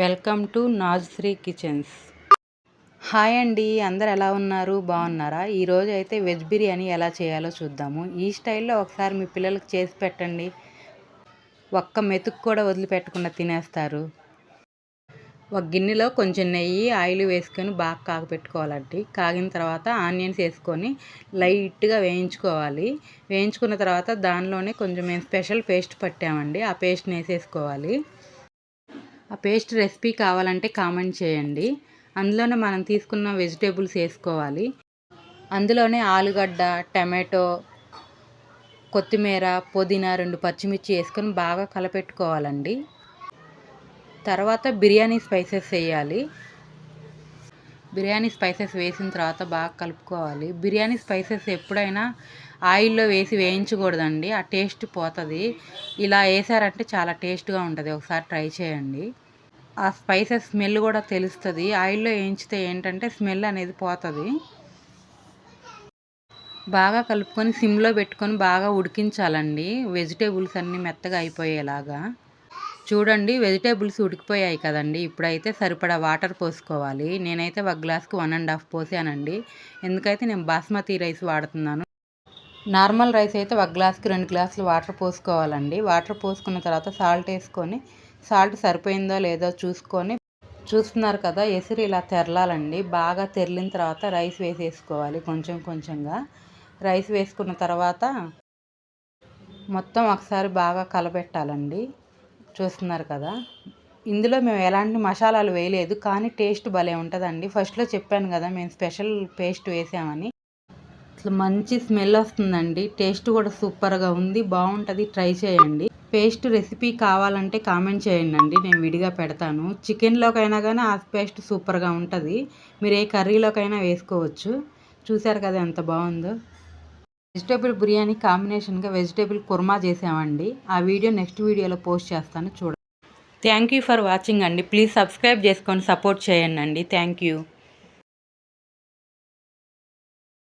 Welcome to Nazshree kitchens. Hi అండి అందరు ఎలా ఉన్నారు? బాగున్నారా? ఈరోజు అయితే వెజ్ బిర్యానీ ఎలా చేయాలో చూద్దాము. ఈ స్టైల్లో ఒకసారి మీ పిల్లలకు చేసి పెట్టండి. ఒక్క మెతుకు కూడా వదిలిపెట్టకుండా తినేస్తారు. ఒక గిన్నెలో కొంచెం నెయ్యి ఆయిల్ వేసుకొని బాగా కాగపెట్టుకోవాలండి. కాగిన తర్వాత ఆనియన్స్ వేసుకొని లైట్గా వేయించుకోవాలి. వేయించుకున్న తర్వాత దానిలోనే కొంచెం మేము స్పెషల్ పేస్ట్ పట్టామండి. ఆ పేస్ట్ని వేసేసుకోవాలి. ఆ పేస్ట్ రెసిపీ కావాలంటే కామెంట్ చేయండి. అందులోనే మనం తీసుకున్న వెజిటేబుల్స్ వేసుకోవాలి. అందులోనే ఆలుగడ్డ టమాటో కొత్తిమీర పుదీనా రెండు పచ్చిమిర్చి వేసుకొని బాగా కలపెట్టుకోవాలండి. తర్వాత బిర్యానీ స్పైసెస్ వేయాలి. బిర్యానీ స్పైసెస్ వేసిన తర్వాత బాగా కలుపుకోవాలి. బిర్యానీ స్పైసెస్ ఎప్పుడైనా ఆయిల్లో వేసి వేయించకూడదండి. ఆ టేస్ట్ పోతుంది. ఇలా వేసారంటే చాలా టేస్ట్గా ఉంటుంది. ఒకసారి ట్రై చేయండి. ఆ స్పైసెస్ స్మెల్ కూడా తెలుస్తుంది. ఆయిల్లో వేయించితే ఏంటంటే స్మెల్ అనేది పోతుంది. బాగా కలుపుకొని సిమ్లో పెట్టుకొని బాగా ఉడికించాలండి. వెజిటేబుల్స్ అన్నీ మెత్తగా అయిపోయేలాగా. చూడండి వెజిటేబుల్స్ ఉడికిపోయాయి కదండి. ఇప్పుడైతే సరిపడా వాటర్ పోసుకోవాలి. నేనైతే ఒక గ్లాస్కి వన్ అండ్ హాఫ్ పోసానండి. ఎందుకైతే నేను బాస్మతి రైస్ వాడుతున్నాను. నార్మల్ రైస్ అయితే ఒక గ్లాస్కి రెండు గ్లాసులు వాటర్ పోసుకోవాలండి. వాటర్ పోసుకున్న తర్వాత సాల్ట్ వేసుకొని సాల్ట్ సరిపోయిందో లేదో చూసుకొని చూస్తున్నారు కదా ఎసురు ఇలా తెరలాలండి. బాగా తెరిలిన తర్వాత రైస్ వేసేసుకోవాలి కొంచెం కొంచెంగా. రైస్ వేసుకున్న తర్వాత మొత్తం ఒకసారి బాగా కలబెట్టాలండి. చూస్తున్నారు కదా. ఇందులో మేము ఎలాంటి మసాలాలు వేయలేదు కానీ టేస్ట్ భలే ఉంటుందండి. ఫస్ట్లో చెప్పాను కదా మేము స్పెషల్ పేస్ట్ వేసామని. అసలు మంచి స్మెల్ వస్తుందండి. టేస్ట్ కూడా సూపర్గా ఉంది. బాగుంటుంది. ట్రై చేయండి. పేస్ట్ రెసిపీ కావాలంటే కామెంట్ చేయండి అండి నేను విడిగా పెడతాను. చికెన్లోకైనా కానీ ఆ పేస్ట్ సూపర్గా ఉంటుంది. మీరు ఏ కర్రీలోకైనా వేసుకోవచ్చు. చూసారు కదా ఎంత బాగుందో. వెజిటేబుల్ బిర్యానీ కాంబినేషన్గా వెజిటేబుల్ కుర్మా చేసామండి. ఆ వీడియో నెక్స్ట్ వీడియోలో పోస్ట్ చేస్తాను. చూడండి. థ్యాంక్ యూ ఫర్ వాచింగ్ అండి. ప్లీజ్ సబ్స్క్రైబ్ చేసుకొని సపోర్ట్ చేయండి అండి. Thank you